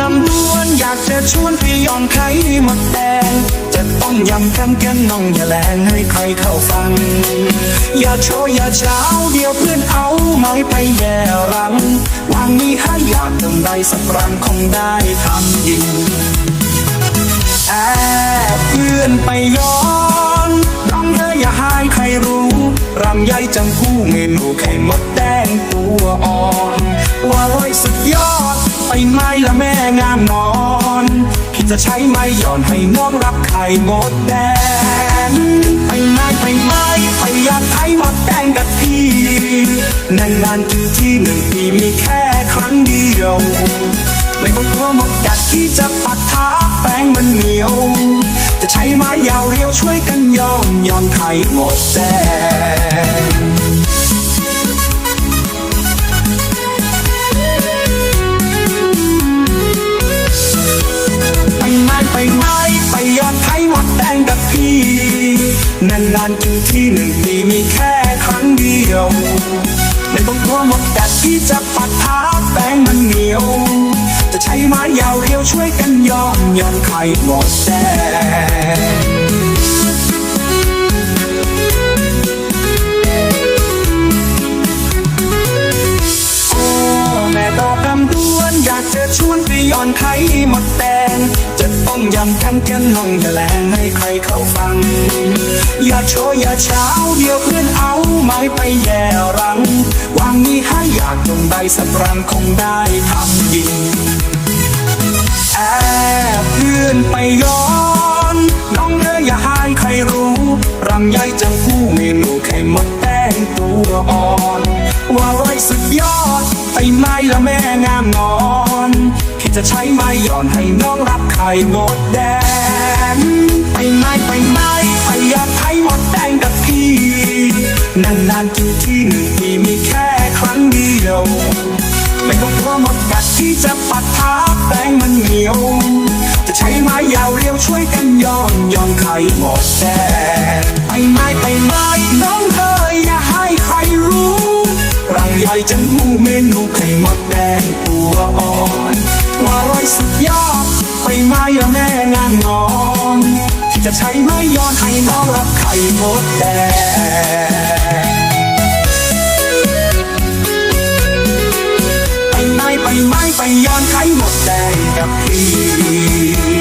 จำนวนอยากจะชวนไปย้อนไขหมดแดงจะต้องยำกันกันน้องอย่าแลงให้ใครเข้าฟัง อย่าโชว์อย่าเช้าเดียวเพื่อนเอาไม้ไปแย่รังวางนี้ให้อยากทำได้สักครั้งคงได้ทำยิงแอบเพื่อนไปย้อนน้องเธออย่าให้ใครรู้รำใหญ่จังคู่เมนูไข่มดแดงตัวอ่อนว่าร้อยสุดยอด ไปไม้ละแม่งามนอนพี่จะใช้ไม้หย่อนให้น้องรับไข่มดแดงไปไม้ไปไม้ไปยัดไข่มดแดงกับพี่นานๆกินที่หนึ่งปีมีแค่ครั้งเดียวไม่ต้องกลัวหมดกัดที่จะปัดท้าแป้งมันเหนียว จะใช้ไม้ยาวเรียวช่วยกันย้อมย้อนไข่หมดแดง นานๆกินที่หนึ่งปีมีแค่ครั้งเดียวไม่ต้องกลัวหมดกัดที่จะปัดท้าแป้งมันเหนียว จะใช้ไม้ยาวเรียวช่วยกันย้อมย้อนไข่หมดแดงโอ้แม่ดอกคำด้วนอยากจะชวนไปย้อนไข่หมดแดง ต้องยำกันกันลงอย่าแลงให้ใครเข้าฟัง อย่าโชว์อย่าเช้าเดี๋ยวเพื่อนเอาไม้ไปแย่รังวางนี้ให้อยากลงได้สักรังคงได้ทำยิงแอบเพื่อนไปย้อน น้องเอ๋ยอย่าให้ใครรู้รำใหญ่จังผู้เมนูไข่มดแดงตัวอ่อน ว่าร้อยสุดยอดไปไม้ละแม่งามนอนพี่จะใช้ไม้หย่อนให้น้องรับ ไข่มดแดงไปไม้ไปไม้ไปยัดไข่มดแดงกับพี่นานๆกินที่หนึ่งปีมีแค่ครั้งเดียว ไม่ต้องกลัวหมดกัดที่จะปัดท้าแป้งมันเหนียว จะใช้ไม้ยาวเรียวช่วยกันย้อนย้อนไข่หมดแดงไปไม้ไปไม้น้องเธออย่าให้ใครรู้รังใหญ่จังหูเมนูไข่หมดแดงตัวอ่อน ว่าร่อยสุดยอด ไปไม้ละแม่งานนอนที่จะใช้ไม้ย้อนให้น้องรับไข่หมดแดงไปไม้ไปไม้ไปย้อนไขหมดแดงกับพี่